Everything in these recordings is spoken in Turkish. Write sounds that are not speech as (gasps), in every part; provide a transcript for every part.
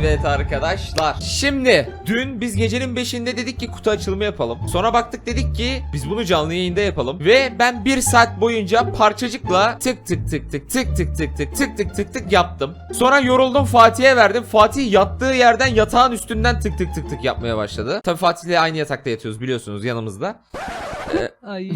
Evet arkadaşlar. Şimdi dün biz gecenin 5'inde dedik ki kutu açılımı yapalım. Sonra baktık dedik ki biz bunu canlı yayında yapalım. Ve ben bir saat boyunca parçacıkla tık tık tık tık tık tık tık tık tık tık tık tık yaptım. Sonra yoruldum Fatih'e verdim. Fatih yattığı yerden yatağın üstünden tık tık tık tık yapmaya başladı. Tabii Fatih'le aynı yatakta yatıyoruz biliyorsunuz yanımızda. Ay.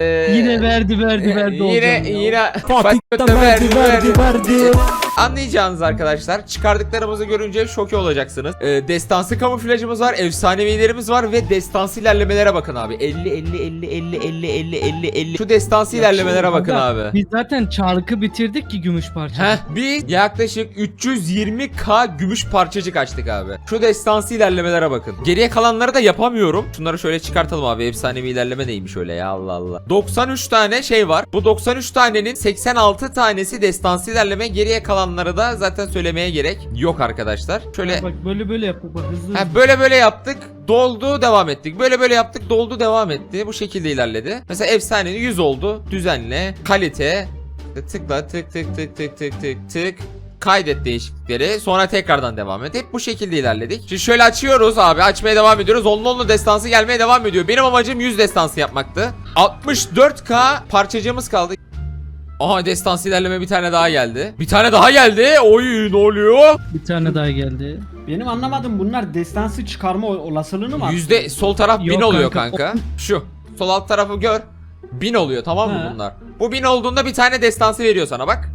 Ee, yine verdi verdi verdi yine yine Fatih'ten verdi verdi verdi. Anlayacağınız arkadaşlar çıkardıklarımızı görünce şok olacaksınız. Ee, destansı kamuflajımız var, efsanevilerimiz var ve destansı ilerlemelere bakın abi. 50 50 50 50 50 50 50 50. Şu destansı ilerlemelere bakın Kanka, abi. Biz zaten çarkı bitirdik ki gümüş parça. Heh, biz yaklaşık 320k gümüş parçacık açtık abi. Şu destansı ilerlemelere bakın. Geriye kalanları da yapamıyorum. Şunları şöyle çıkartalım abi. Efsanevi ilerleme neymiş öyle ya Allah Allah. 93 tane şey var. Bu 93 tanenin 86 tanesi destansı ilerleme. Geriye kalanları da zaten söylemeye gerek yok arkadaşlar. Şöyle Bak böyle böyle yaptık bak hızlı. Ha, böyle böyle yaptık. Doldu devam ettik. Böyle böyle yaptık. Doldu devam etti. Bu şekilde ilerledi. Mesela efsanenin 100 oldu. Düzenle. Kalite. Tıkla tık tık tık tık tık tık tık. Kaydet değişiklikleri. Sonra tekrardan devam et. Hep bu şekilde ilerledik. Şimdi şöyle açıyoruz abi. Açmaya devam ediyoruz. Onlu onlu destansı gelmeye devam ediyor. Benim amacım 100 destansı yapmaktı. 64k parçacığımız kaldı. Aha destansı ilerleme bir tane daha geldi. Bir tane daha geldi. Oy ne oluyor? Bir tane daha geldi. Benim anlamadım bunlar destansı çıkarma ol- olasılığını mı? Yüzde sol taraf bin Yok oluyor kanka. kanka. Şu. Sol alt tarafı gör. Bin oluyor tamam mı He. bunlar? Bu bin olduğunda bir tane destansı veriyor sana bak.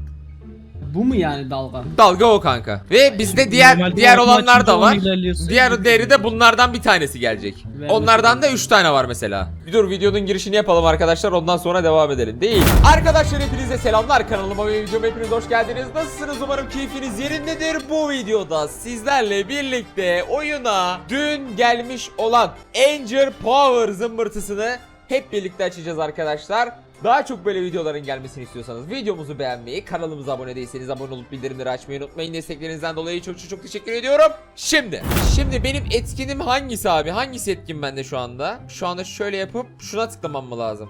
Bu mu yani dalga? Dalga o kanka. Ve bizde diğer Normalde diğer olanlar da var. ilerliyorsun. Diğer değeri de bunlardan bir tanesi gelecek. Vermesi Onlardan da lazım. 3 tane var mesela. Bir dur videonun girişini yapalım arkadaşlar ondan sonra devam edelim. Değil. Arkadaşlar hepinize selamlar kanalıma ve videoma hepiniz hoş geldiniz. Nasılsınız umarım keyfiniz yerindedir. Bu videoda sizlerle birlikte oyuna dün gelmiş olan Angel Power zımbırtısını hep birlikte açacağız arkadaşlar. Daha çok böyle videoların gelmesini istiyorsanız videomuzu beğenmeyi, kanalımıza abone değilseniz abone olup bildirimleri açmayı unutmayın. Desteklerinizden dolayı çok çok çok teşekkür ediyorum. Şimdi, şimdi benim etkinim hangisi abi? Hangisi etkin bende şu anda? Şu anda şöyle yapıp şuna tıklamam mı lazım?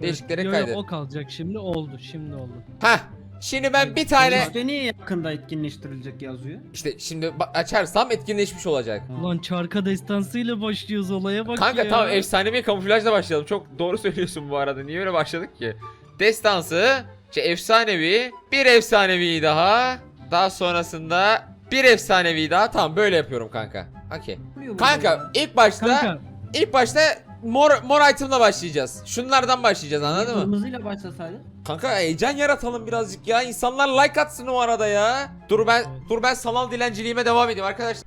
Değişikliklere Yo, yo, kaydet. O kalacak şimdi oldu şimdi oldu. Heh. Şimdi ben bir tane İşte niye yakında etkinleştirilecek yazıyor? işte şimdi ba- açarsam etkinleşmiş olacak. Ulan çarka destansıyla başlıyoruz olaya bak Kanka ya. tamam efsanevi kamuflajla başlayalım. Çok doğru söylüyorsun bu arada. Niye öyle başladık ki? Destansı, şey efsanevi, bir efsanevi daha. Daha sonrasında bir efsanevi daha. Tamam böyle yapıyorum kanka. Okey. Kanka ilk başta Kanka ilk başta mor mor item'la başlayacağız. Şunlardan başlayacağız anladın mı? Kırmızıyla başlasaydı. Kanka heyecan yaratalım birazcık ya. İnsanlar like atsın o arada ya. Dur ben dur ben sanal dilenciliğime devam edeyim arkadaşlar.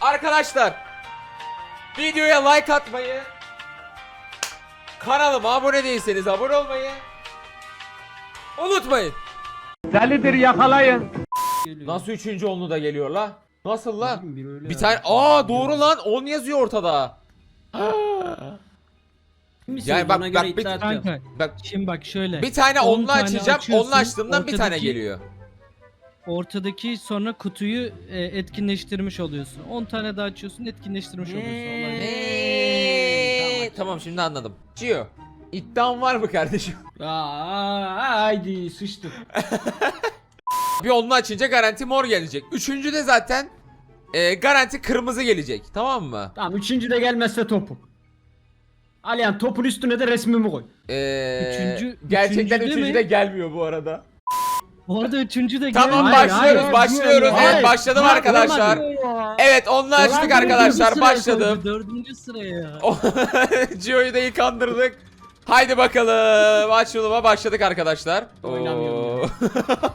Arkadaşlar videoya like atmayı kanalıma abone değilseniz abone olmayı unutmayın. Geliyor. Nasıl üçüncü onlu da geliyor la? Nasıl la? Bir, öyle Bir tane aa doğru lan 10 yazıyor ortada. (gasps) (laughs) Kimsiniz? Yani bak- bak göre bir- iddia kanka Bak şimdi bak şöyle. bir tane 10 onlu tane açacağım. açıyorsun, Onlu açtığımdan bir tane ortadaki- geliyor. Ortadaki sonra kutuyu e, etkinleştirmiş oluyorsun. 10 tane daha açıyorsun etkinleştirmiş oluyorsun. Olay. Eee, tamam şimdi anladım. Cio iddian var mı kardeşim? (laughs) Aa, haydi sıçtım. (laughs) Bir onlu açınca garanti mor gelecek. Üçüncü de zaten e, garanti kırmızı gelecek. Tamam mı? Tamam üçüncü de gelmezse topu. Aliyan topun üstüne de resmimi koy. Ee, Üçüncü- gerçekten üçüncü de üçüncü mi? de gelmiyor bu arada. Bu arada üçüncü de Tamam. Hayır, başlıyoruz hayır, başlıyoruz. hayır. Evet başladım Hayır, arkadaşlar. Evet onlu açtık Ulan arkadaşlar başladım. Dördüncü sıraya. (laughs) Gio'yu da iyi kandırdık. Haydi bakalım açılıma başladık arkadaşlar. Oynamıyorum Oo. (laughs)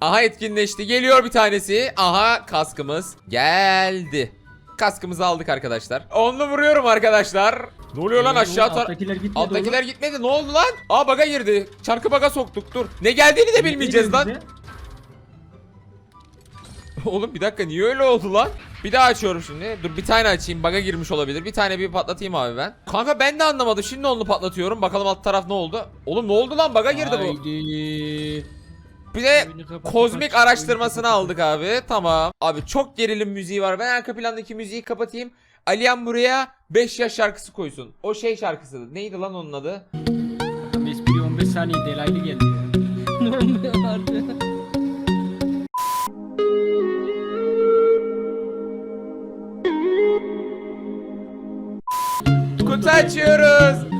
Aha etkinleşti. Geliyor bir tanesi. Aha kaskımız geldi. Kaskımızı aldık arkadaşlar. Onlu vuruyorum arkadaşlar. Ne oluyor lan aşağı tar- Alttakiler gitmedi Alttakiler gitmedi. Ne oldu lan? Aa baga girdi. Çarkı baga soktuk. Dur. Ne geldiğini de bilmeyeceğiz lan. (laughs) Oğlum bir dakika niye öyle oldu lan? Bir daha açıyorum şimdi. Dur bir tane açayım. Baga girmiş olabilir. Bir tane bir patlatayım abi ben. Kanka ben de anlamadım. Şimdi onu patlatıyorum. Bakalım alt taraf ne oldu? Oğlum ne oldu lan? Baga girdi bu. Haydi. Bir de kozmik araştırmasını aldık abi. Tamam. Abi çok gerilim müziği var. Ben arka plandaki müziği kapatayım. Aliyan buraya 5 yaş şarkısı koysun. O şey şarkısı. Neydi lan onun adı? Espri 15 saniye delaylı geldi. (laughs) ne oluyor? Kutu açıyoruz.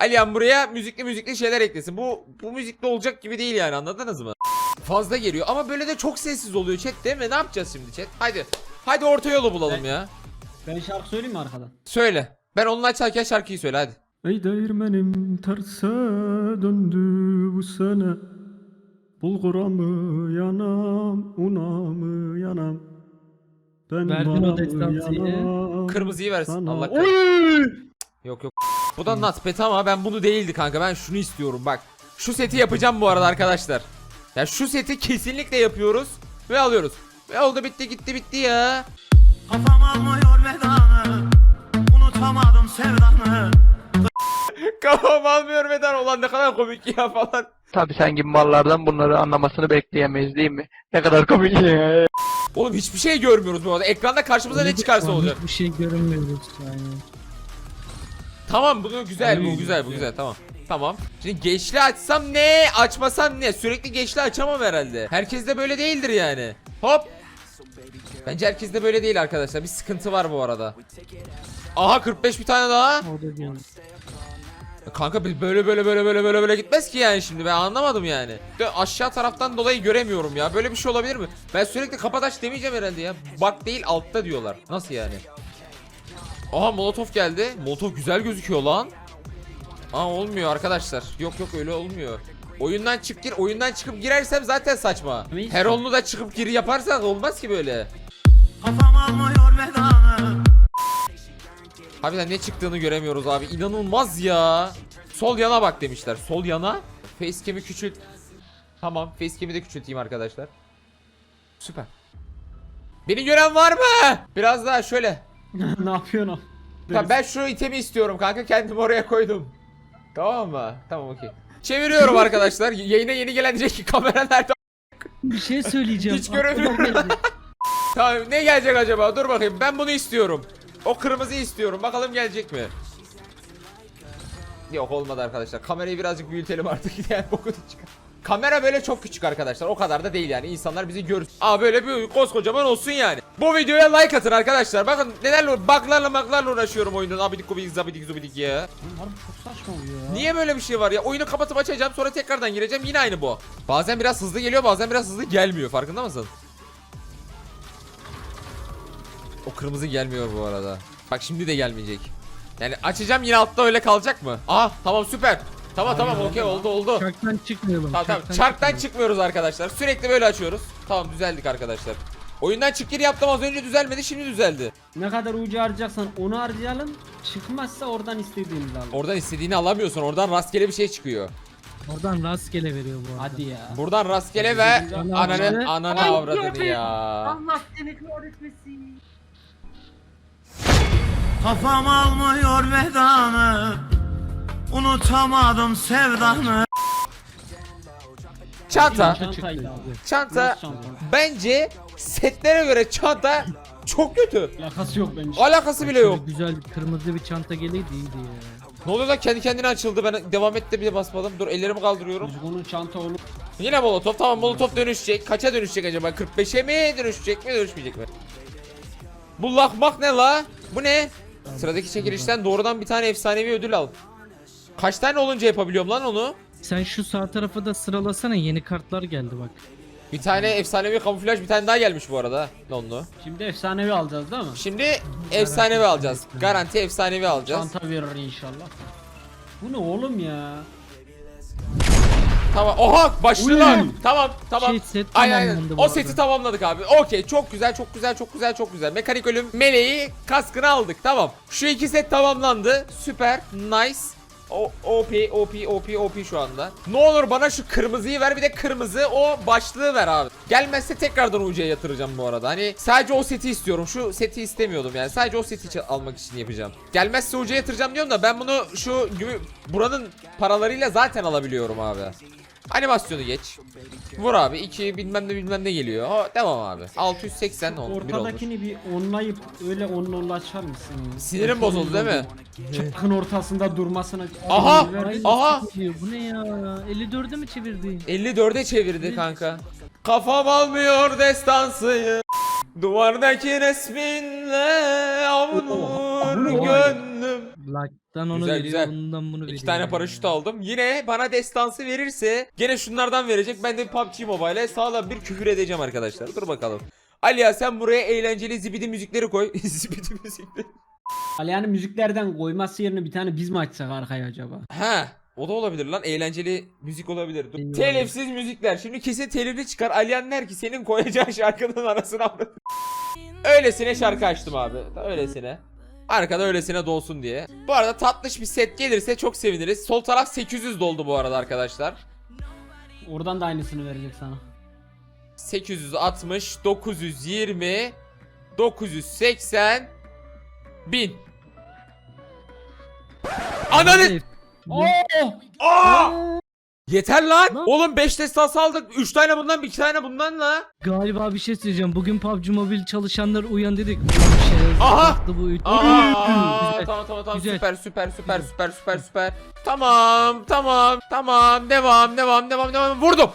Alihan buraya müzikli müzikli şeyler eklesin. Bu bu müzikli olacak gibi değil yani anladınız mı? Fazla geliyor ama böyle de çok sessiz oluyor chat değil mi? Ne yapacağız şimdi chat? Haydi. Haydi orta yolu bulalım ya. Ben şarkı söyleyeyim mi arkadan? Söyle. Ben onunla açarken şarkıyı söyle hadi. Ey değirmenim terse döndü bu sene Bulgura mı yanam, una mı yanam Ben Verdin o bana mı destansıyı. yanam, Kırmızıyı versin. sana- Allah kahretsin. Yok yok. Bu da Nutpet ama ben bunu değildi kanka. Ben şunu istiyorum bak. Şu seti yapacağım bu arada arkadaşlar. Ya şu seti kesinlikle yapıyoruz ve alıyoruz. Ve oldu bitti gitti bitti ya. Kafam almıyor vedanı Unutamadım sevdanı (laughs) Kafam almıyor Vedan olan ne kadar komik ya falan. Tabii sen gibi mallardan bunları anlamasını bekleyemeyiz değil mi? Ne kadar komik ya. Oğlum hiçbir şey görmüyoruz bu arada. Ekranda karşımıza ne çıkarsa olacak. Bir şey görünmüyoruz yani. Tamam bunu güzel bu güzel bu güzel tamam. Tamam. Şimdi geçli açsam ne? Açmasam ne? Sürekli geçli açamam herhalde. Herkes de böyle değildir yani. Hop. Bence herkes de böyle değil arkadaşlar. Bir sıkıntı var bu arada. Aha 45 bir tane daha. Kanka böyle böyle böyle böyle böyle böyle gitmez ki yani şimdi ben anlamadım yani. De aşağı taraftan dolayı göremiyorum ya. Böyle bir şey olabilir mi? Ben sürekli kapataş demeyeceğim herhalde ya. Bak değil altta diyorlar. Nasıl yani? Aha molotof geldi. Molotof güzel gözüküyor lan. Aa olmuyor arkadaşlar. Yok yok öyle olmuyor. Oyundan çık gir. Oyundan çıkıp girersem zaten saçma. Her onlu da çıkıp gir yaparsak olmaz ki böyle. Kafam almıyor Harbiden ne çıktığını göremiyoruz abi. İnanılmaz ya. Sol yana bak demişler. Sol yana. Facecam'i küçült. Tamam. Facecam'i de küçülteyim arkadaşlar. Süper. Beni gören var mı? Biraz daha şöyle. (laughs) ne yapıyorsun o? Tamam ben şu itemi istiyorum kanka. Kendimi oraya koydum. Tamam mı? Tamam okey. Çeviriyorum arkadaşlar. Yayına yeni gelen diyecek ki (laughs) kamera nerede? Bir şey söyleyeceğim. Hiç göremiyorum. (laughs) Tamam ne gelecek acaba? Dur bakayım. Ben bunu istiyorum. O kırmızıyı istiyorum. Bakalım gelecek mi? Yok olmadı arkadaşlar. Kamerayı birazcık büyütelim artık. Yani bokunu çıkar. Kamera böyle çok küçük arkadaşlar. O kadar da değil yani. İnsanlar bizi görür. Aa böyle bir koskocaman olsun yani. Bu videoya like atın arkadaşlar. Bakın nelerle buglarla maklarla uğraşıyorum oyunun. Abidik gubidik zabidik zubidik ya. Harbi çok saçma oluyor ya. Niye böyle bir şey var ya? Oyunu kapatıp açacağım sonra tekrardan gireceğim. Yine aynı bu. Bazen biraz hızlı geliyor bazen biraz hızlı gelmiyor. Farkında mısın? O kırmızı gelmiyor bu arada. Bak şimdi de gelmeyecek. Yani açacağım yine altta öyle kalacak mı? Aha tamam süper. Tamam tamam okey oldu oldu. Çarktan çıkmayalım. Tamam tamam çarktan çıkmıyoruz arkadaşlar. Sürekli böyle açıyoruz. Tamam düzeldik arkadaşlar. Oyundan çık gir yaptım az önce düzelmedi şimdi düzeldi. Ne kadar ucu harcayacaksan onu harcayalım. Çıkmazsa oradan istediğimizi alalım. Oradan istediğini alamıyorsun. Oradan rastgele bir şey çıkıyor. Oradan rastgele veriyor bu arada. Hadi ya. Buradan rastgele ve ananı ananı avradını ya. Allah seni kahretmesin. Kafam almıyor vedanı Unutamadım sevdanı Çanta. Abi. Çanta Nasıl çanta? bence setlere göre çanta çok kötü. Alakası yok bence. Alakası bile yok. Şöyle güzel kırmızı bir çanta geleydi iyiydi ya. Ne oluyor lan kendi kendine açıldı ben devam et de bile basmadım. Dur ellerimi kaldırıyorum. Çocuk çanta olur. Yine molotof tamam molotof dönüşecek. Kaça dönüşecek acaba? 45'e mi dönüşecek mi dönüşmeyecek mi? Bu lakmak ne la? Bu ne? Sıradaki çekilişten doğrudan bir tane efsanevi ödül al. Kaç tane olunca yapabiliyorum lan onu? Sen şu sağ tarafı da sıralasana yeni kartlar geldi bak. Bir tane efsanevi kamuflaj bir tane daha gelmiş bu arada. Onlu. Şimdi efsanevi alacağız değil mi? Şimdi efsanevi alacağız. Garanti efsanevi alacağız. Çanta verir inşallah. Bu ne oğlum ya? Tamam. Oha başlığı Uy. lan. Tamam tamam. Şey, set Aynen aynen. tamamlandı bu O arada. seti tamamladık abi. Okey çok güzel çok güzel çok güzel çok güzel. Mekanik ölüm meleği kaskını aldık tamam. Şu iki set tamamlandı. Süper. Nice. O, OP OP OP OP şu anda. Ne olur bana şu kırmızıyı ver bir de kırmızı o başlığı ver abi. Gelmezse tekrardan UC'ye yatıracağım bu arada. Hani sadece o seti istiyorum. Şu seti istemiyordum yani. Sadece o seti almak için yapacağım. Gelmezse UC'ye yatıracağım diyorum da ben bunu şu buranın paralarıyla zaten alabiliyorum abi. Animasyonu geç. Vur abi 2 bilmem ne bilmem ne geliyor. O, devam abi. 680 on, bir olmuş. Ortadakini bir onlayıp öyle onlu açar mısın? Sinirim bozuldu değil mi? Çakın ortasında durmasına. Aha! Ay, Aha! Bu ne ya? 54'e mi çevirdin? 54'e çevirdi kanka. Kafam almıyor destansıyı. Duvardaki resminle avunur gönlüm. Black'tan onu Güzel, veriyor, güzel. bundan bunu veriyor. İki tane ya. paraşüt aldım. Yine bana destansı verirse gene şunlardan verecek. Ben de PUBG Mobile'e sağlam bir küfür edeceğim arkadaşlar. Dur bakalım. Ali ya sen buraya eğlenceli zibidi müzikleri koy. (laughs) zibidi müzikleri. Aliyan'ın müziklerden koyması yerine bir tane biz mi açsak arkaya acaba? Ha, o da olabilir lan. Eğlenceli müzik olabilir. Dur. Telifsiz müzikler. Şimdi kesin telifli çıkar. Aliyan der ki senin koyacağın şarkının arasına avradım. (laughs) Öylesine şarkı açtım abi. Öylesine. Arkada öylesine dolsun diye. Bu arada tatlış bir set gelirse çok seviniriz. Sol taraf 800 doldu bu arada arkadaşlar. Oradan da aynısını verecek sana. 860, 920, 980, 1000. Ananı... Oo! Aa! Yeter lan. Lan. Oğlum 5 destans aldık. 3 tane bundan, 2 tane bundan la. Galiba bir şey söyleyeceğim. Bugün PUBG Mobile çalışanlar uyan dedik. Bu şey Aha! yaptı bu üç- Aa, Güzel. tamam tamam tamam Güzel. süper süper süper süper süper süper. Tamam tamam tamam devam devam devam devam vurdum.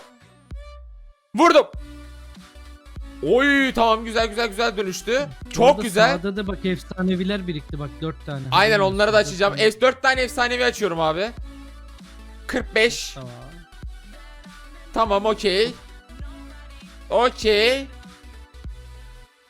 Vurdum. Oy tamam güzel güzel güzel dönüştü. Çok Orada güzel. Sağda da bak efsaneviler birikti bak 4 tane. Aynen onları da açacağım. dört tane. F4 tane efsanevi açıyorum abi. 45. Tamam. Tamam okey. Okey.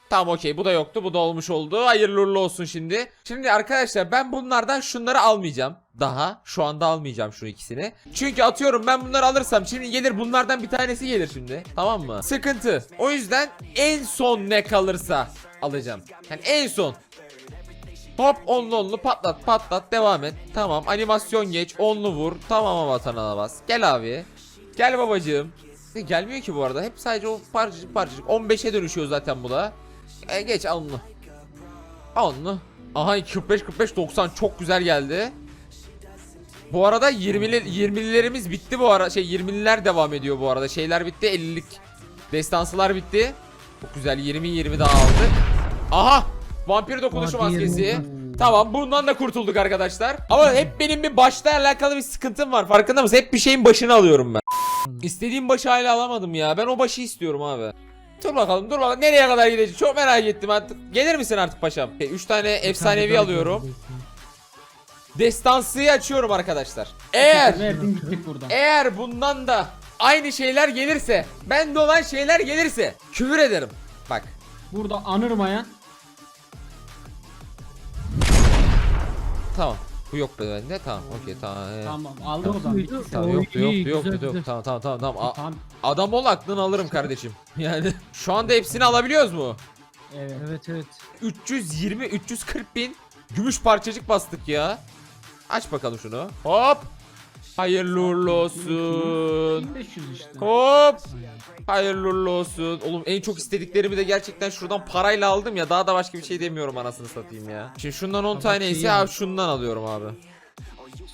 Tamam okey bu da yoktu bu da olmuş oldu. Hayırlı uğurlu olsun şimdi. Şimdi arkadaşlar ben bunlardan şunları almayacağım. Daha şu anda almayacağım şu ikisini. Çünkü atıyorum ben bunları alırsam şimdi gelir bunlardan bir tanesi gelir şimdi. Tamam mı? Sıkıntı. O yüzden en son ne kalırsa alacağım. Yani en son. Hop onlu onlu patlat patlat devam et. Tamam animasyon geç onlu vur. Tamam vatanına bas. Gel abi. Gel babacığım. E, Gelmiyor ki bu arada. Hep sadece o parçacık parçacık. 15'e dönüşüyor zaten bu da. E, geç onlu. Onlu. Aha 45 45 90 çok güzel geldi. Bu arada 20'li 20'lilerimiz bitti bu ara. Şey 20'liler devam ediyor bu arada. Şeyler bitti 50'lik. Destansılar bitti. Çok güzel 20 20 daha aldık. Aha! Vampir dokunuşu maskesi. Tamam bundan da kurtulduk arkadaşlar. Ama hep benim bir başta alakalı bir sıkıntım var. Farkında mısın? Hep bir şeyin başını alıyorum ben. İstediğim başı hala alamadım ya. Ben o başı istiyorum abi. Dur bakalım dur bakalım nereye kadar gidecek çok merak ettim artık. Gelir misin artık paşam? 3 tane Bir tane efsanevi daha alıyorum. Destansıyı açıyorum arkadaşlar. Eğer Verdin gittik buradan. eğer bundan da aynı şeyler gelirse, bende olan şeyler gelirse küfür ederim. Bak. Burada anırmayan Tamam. Bu yok be bende. Tamam. Okey tamam. ee, tamam aldı o zaman. Bitti. Tamam yoktu yoktu yoktu güzel, yoktu. güzel. Tamam tamam tamam tamam. A- Tamam. adam ol aklını alırım kardeşim. (laughs) Yani şu anda hepsini alabiliyoruz mu? Evet. Evet evet. 320 340 bin gümüş parçacık bastık ya. Aç bakalım şunu. Hop. Hayırlı uğurlu olsun. 1500 işte. Hop. Hayırlı uğurlu olsun. Oğlum en çok istediklerimi de gerçekten şuradan parayla aldım ya. Daha da başka bir şey demiyorum anasını satayım ya. Şimdi şundan 10 Ama tane şey ise abi şundan alıyorum abi.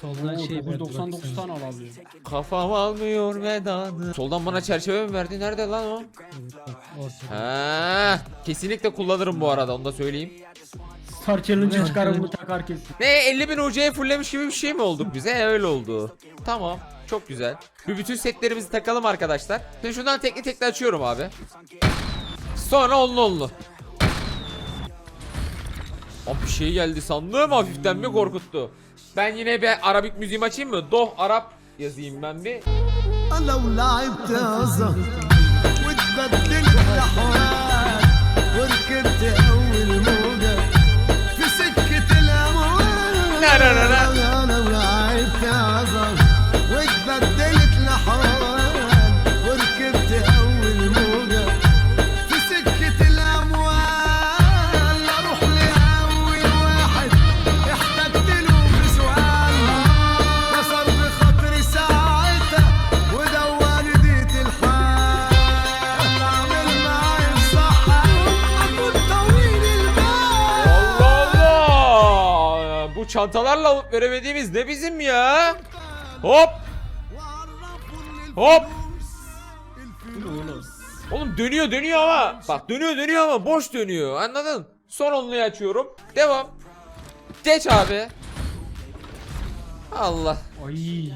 Soldan Oo, şey verdi bak 999 sana. tane alabiliyor. Kafam almıyor vedanı. Soldan bana çerçeve mi verdi? Nerede lan o? Ha, kesinlikle kullanırım bu arada onu da söyleyeyim. Star Challenge'a Evet. çıkarım bunu takar kesin. Ne 50 bin UC'ye fulllemiş gibi bir şey mi olduk bize? E, öyle oldu. Tamam. Çok güzel. Bir bütün setlerimizi takalım arkadaşlar. Şimdi şundan tekli tekli açıyorum abi. Sonra onlu onlu. Abi bir şey geldi sandım hafiften mi korkuttu. Ben yine bir Arabik müziğimi açayım mı? Doh Arap yazayım ben bir. Bu çantalarla alıp veremediğimiz ne bizim ya? Hop. Hop. Oğlum dönüyor dönüyor ama. Bak dönüyor dönüyor ama boş dönüyor. Anladın? Son onluyu açıyorum. Devam. Geç abi. Allah. Ay.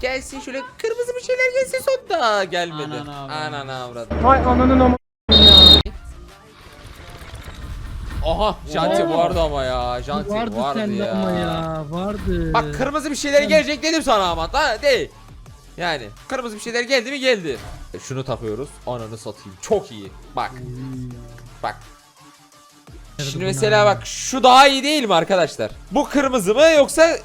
Gelsin şöyle kırmızı bir şeyler gelsin sonda. Gelmedi. Anana avradım. Vay ananın ama Aha Janti Oo. vardı ama ya. Janti vardı, vardı, sende ya. ama ya. Vardı. Bak kırmızı bir şeyler gelecek dedim sana ama da değil. Yani kırmızı bir şeyler geldi mi geldi. E, Şunu takıyoruz. Ananı satayım. Çok iyi. Bak. Bak. Şimdi mesela bak şu daha iyi değil mi arkadaşlar? Bu kırmızı mı yoksa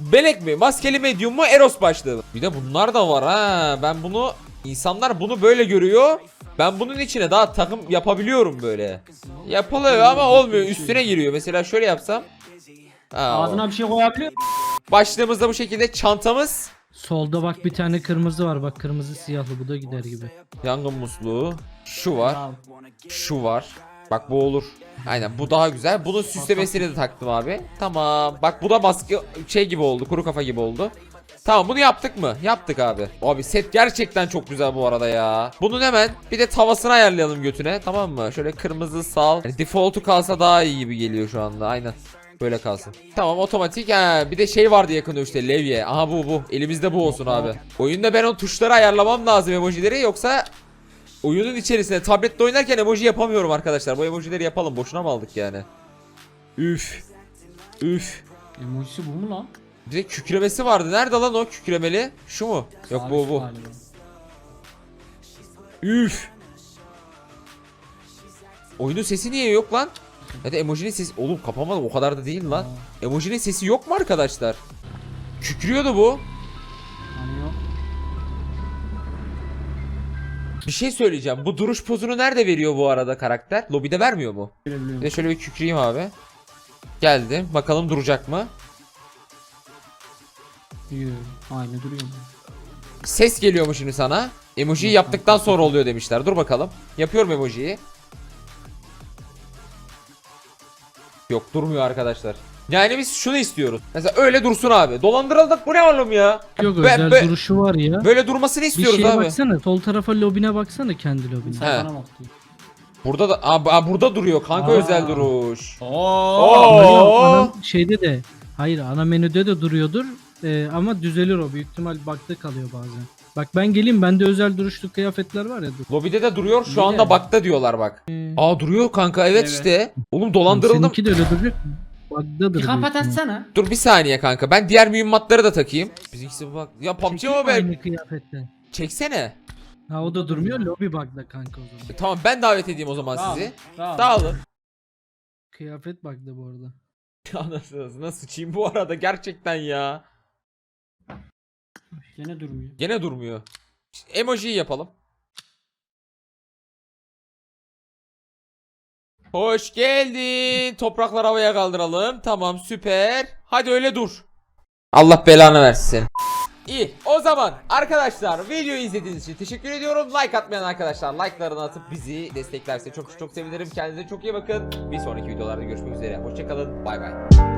belek mi? Maskeli medyum mu? Eros başlığı mı? Bir de bunlar da var ha. Ben bunu insanlar bunu böyle görüyor. Ben bunun içine daha takım yapabiliyorum böyle. Yapılıyor ama olmuyor. Üstüne giriyor. Mesela şöyle yapsam. Ha, Ağzına bir şey koyabiliyor. Başlığımız da bu şekilde. Çantamız. Solda bak bir tane kırmızı var. Bak kırmızı siyahlı bu da gider gibi. Yangın musluğu. Şu var. Tamam. Şu var. Bak bu olur. Aynen bu daha güzel. Bunun süslemesini de taktım abi. Tamam. Bak bu da maske şey gibi oldu. Kuru kafa gibi oldu. Tamam bunu yaptık mı? Yaptık abi. Abi set gerçekten çok güzel bu arada ya. Bunun hemen bir de tavasını ayarlayalım götüne. Tamam mı? Şöyle kırmızı sal. Yani default'u kalsa daha iyi gibi geliyor şu anda. Aynen. Böyle kalsın. Tamam otomatik. Ha, bir de şey vardı yakında işte levye. Aha bu bu. Elimizde bu olsun abi. Oyunda ben o tuşları ayarlamam lazım emojileri yoksa Oyunun içerisinde tablette oynarken emoji yapamıyorum arkadaşlar. Bu emojileri yapalım. Boşuna mı aldık yani? Üf. Üf. Emojisi bu mu lan? De kükremesi vardı. Nerede lan o kükremeli? Şu mu? Yok bu bu. galiba. Üf. Oyunun sesi niye yok lan? Ya da emojinin sesi... Oğlum kapamadım o kadar da değil lan. Emojinin sesi yok mu arkadaşlar? Kükrüyordu bu. Hani yok. Bir şey söyleyeceğim. Bu duruş pozunu nerede veriyor bu arada karakter? Lobide vermiyor mu? Bir de şöyle bir kükreyim abi. Geldim. Bakalım duracak mı? Aynı duruyor. Ses geliyor mu şimdi sana? Emojiyi yaptıktan sonra oluyor demişler. Dur bakalım. Yapıyorum emojiyi. Yok durmuyor arkadaşlar. Yani biz şunu istiyoruz. Mesela öyle dursun abi. Dolandırıldık bu ne oğlum ya? Yok özel be- duruşu var ya. Böyle durmasını Bir istiyoruz şeye abi. baksana. Sol tarafa lobine baksana kendi lobine. Sayfana bak. diyor. Burada da aa, aa, burada duruyor kanka Aa. özel duruş. Oo. Ama yok, ana şeyde de hayır ana menüde de duruyordur Ee, ama düzelir o büyük ihtimal bug'da kalıyor bazen. Bak ben geleyim bende özel duruşlu kıyafetler var ya dur. Lobide de duruyor. Şu Bir anda bakta diyorlar bak. Ee, Aa duruyor kanka evet, Evet. işte. Oğlum dolandırıldım. Seninki de öyle duracak mı? Bug'dadır Bir büyük kapat ihtimal. açsana. Dur bir saniye kanka. Ben diğer mühimmatları da takayım. Bizimkisi bak. Ya PUBG Çekeyim mi Mobile. Aynı kıyafetten. Çeksene. Ha o da durmuyor lobby bug'da kanka o zaman. E, tamam ben davet edeyim o zaman Tamam, sizi. Tamam. Sağ olun. Kıyafet bug'da bu arada. (laughs) Anasını nasıl sıçayım bu arada gerçekten ya. Gene durmuyor. Gene durmuyor. Emojiyi yapalım. Hoş geldin. Topraklar havaya kaldıralım. Tamam süper. Hadi öyle dur. Allah belanı versin. İyi o zaman arkadaşlar videoyu izlediğiniz için teşekkür ediyorum. Like atmayan arkadaşlar like'larını atıp bizi desteklerse çok çok sevinirim. Kendinize çok iyi bakın. Bir sonraki videolarda görüşmek üzere. Hoşçakalın. Bay bay.